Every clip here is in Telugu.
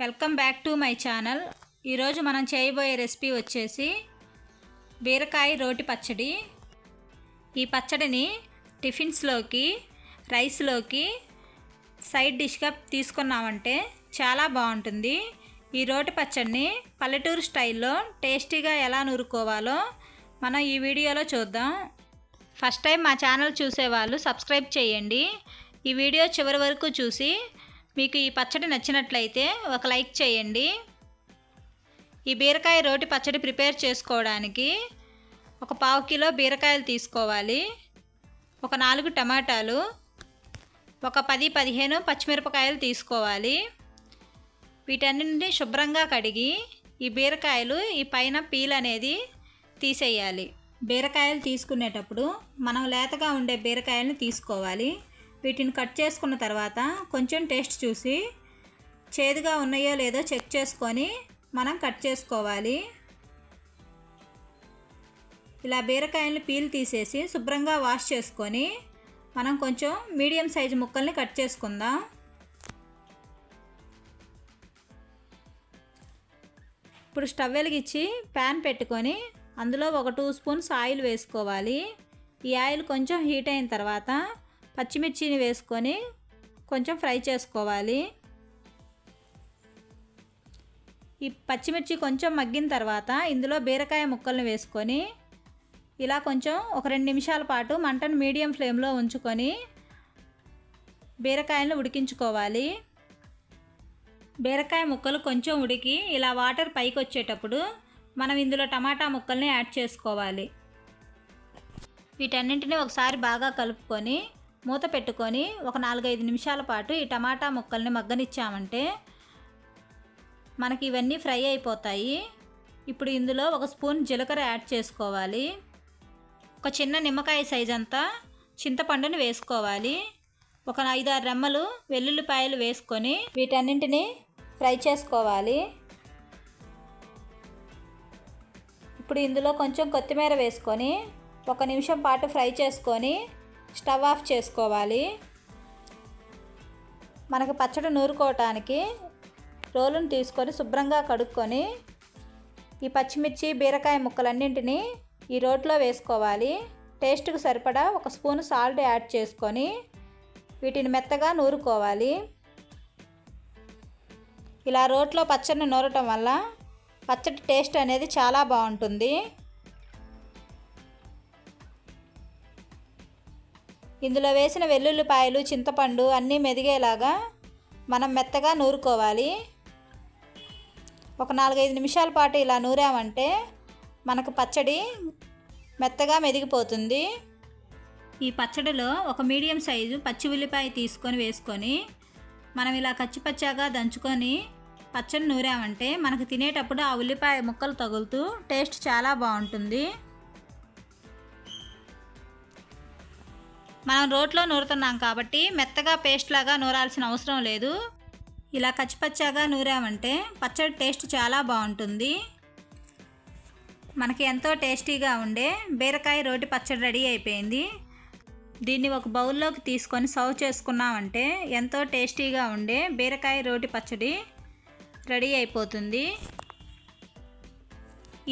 Welcome back to my channel. ఈరోజు మనం చేయబోయే రెసిపీ వచ్చేసి బీరకాయ రోటి పచ్చడి. ఈ పచ్చడిని టిఫిన్స్లోకి రైస్లోకి సైడ్ డిష్గా తీసుకున్నామంటే చాలా బాగుంటుంది. ఈ రోటి పచ్చడిని పల్లెటూరు స్టైల్లో టేస్టీగా ఎలా నూరుకోవాలో మనం ఈ వీడియోలో చూద్దాం. ఫస్ట్ టైం మా ఛానల్ చూసేవాళ్ళు సబ్స్క్రైబ్ చేయండి. ఈ వీడియో చివరి వరకు చూసి మీకు ఈ పచ్చడి నచ్చినట్లయితే ఒక లైక్ చేయండి. ఈ బీరకాయ రోటి పచ్చడి ప్రిపేర్ చేసుకోవడానికి ఒక పావు కిలో బీరకాయలు తీసుకోవాలి. ఒక నాలుగు టమాటాలు ఒక పది పదిహేను పచ్చిమిరపకాయలు తీసుకోవాలి. వీటన్నింటినీ శుభ్రంగా కడిగి ఈ బీరకాయలు ఈ పైన పీల్ అనేది తీసేయాలి. బీరకాయలు తీసుకునేటప్పుడు మనం లేతగా ఉండే బీరకాయలను తీసుకోవాలి. వీటిని కట్ చేసుకున్న తర్వాత కొంచెం టేస్ట్ చూసి చేదుగా ఉన్నాయో లేదో చెక్ చేసుకొని మనం కట్ చేసుకోవాలి. ఇలా బీరకాయలను పీల్ తీసేసి శుభ్రంగా వాష్ చేసుకొని మనం కొంచెం మీడియం సైజు ముక్కల్ని కట్ చేసుకుందాం. ఇప్పుడు స్టవ్ వెలిగించి ప్యాన్ పెట్టుకొని అందులో ఒక టూ స్పూన్స్ ఆయిల్ వేసుకోవాలి. ఈ ఆయిల్ కొంచెం హీట్ అయిన తర్వాత పచ్చిమిర్చిని వేసుకొని కొంచెం ఫ్రై చేసుకోవాలి. ఈ పచ్చిమిర్చి కొంచెం మగ్గిన తర్వాత ఇందులో బీరకాయ ముక్కల్ని వేసుకొని ఇలా కొంచెం ఒక రెండు నిమిషాల పాటు మంటను మీడియం ఫ్లేమ్లో ఉంచుకొని బీరకాయలను ఉడికించుకోవాలి. బీరకాయ ముక్కలు కొంచెం ఉడికి ఇలా వాటర్ పైకి వచ్చేటప్పుడు మనం ఇందులో టమాటా ముక్కల్ని యాడ్ చేసుకోవాలి. వీటన్నింటినీ ఒకసారి బాగా కలుపుకొని మూత పెట్టుకొని ఒక నాలుగైదు నిమిషాల పాటు ఈ టమాటా ముక్కల్ని మగ్గనిచ్చామంటే మనకి ఇవన్నీ ఫ్రై అయిపోతాయి. ఇప్పుడు ఇందులో ఒక స్పూన్ జీలకర్ర యాడ్ చేసుకోవాలి. ఒక చిన్న నిమ్మకాయ సైజ్ అంతా చింతపండుని వేసుకోవాలి. ఒక ఐదారు రెమ్మలు వెల్లుల్లిపాయలు వేసుకొని వీటన్నింటినీ ఫ్రై చేసుకోవాలి. ఇప్పుడు ఇందులో కొంచెం కొత్తిమీర వేసుకొని ఒక నిమిషం పాటు ఫ్రై చేసుకొని స్టవ్ ఆఫ్ చేసుకోవాలి. మనకు పచ్చడి నూరుకోవటానికి రోలును తీసుకొని శుభ్రంగా కడుక్కొని ఈ పచ్చిమిర్చి బీరకాయ ముక్కలన్నింటినీ ఈ రోట్లో వేసుకోవాలి. టేస్ట్కి సరిపడా ఒక స్పూన్ సాల్ట్ యాడ్ చేసుకొని వీటిని మెత్తగా నూరుకోవాలి. ఇలా రోట్లో పచ్చడిని నూరటం వల్ల పచ్చడి టేస్ట్ అనేది చాలా బాగుంటుంది. ఇందులో వేసిన వెల్లుల్లిపాయలు చింతపండు అన్నీ మెదిగేలాగా మనం మెత్తగా నూరుకోవాలి. ఒక నాలుగైదు నిమిషాల పాటు ఇలా నూరామంటే మనకు పచ్చడి మెత్తగా మెదిగిపోతుంది. ఈ పచ్చడిలో ఒక మీడియం సైజు పచ్చి ఉల్లిపాయ తీసుకొని వేసుకొని మనం ఇలా కచ్చిపచ్చాగా దంచుకొని పచ్చడి నూరామంటే మనకు తినేటప్పుడు ఆ ఉల్లిపాయ ముక్కలు తగులుతూ టేస్ట్ చాలా బాగుంటుంది. మనం రోట్లో నూరుతున్నాం కాబట్టి మెత్తగా పేస్ట్ లాగా నూరాల్సిన అవసరం లేదు. ఇలా కచ్చిపచ్చాగా నూరామంటే పచ్చడి టేస్ట్ చాలా బాగుంటుంది. మనకి ఎంతో టేస్టీగా ఉండే బీరకాయ రోటి పచ్చడి రెడీ అయిపోయింది. దీన్ని ఒక బౌల్లోకి తీసుకొని సర్వ్ చేసుకున్నామంటే ఎంతో టేస్టీగా ఉండే బీరకాయ రోటి పచ్చడి రెడీ అయిపోతుంది.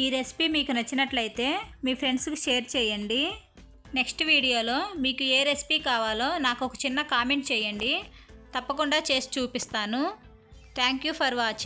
ఈ రెసిపీ మీకు నచ్చినట్లయితే మీ ఫ్రెండ్స్కి షేర్ చేయండి. నెక్స్ట్ వీడియోలో మీకు ఏ రెసిపీ కావాలో నాకు ఒక చిన్న కామెంట్ చేయండి. తప్పకుండా చేసి చూపిస్తాను. Thank you for watching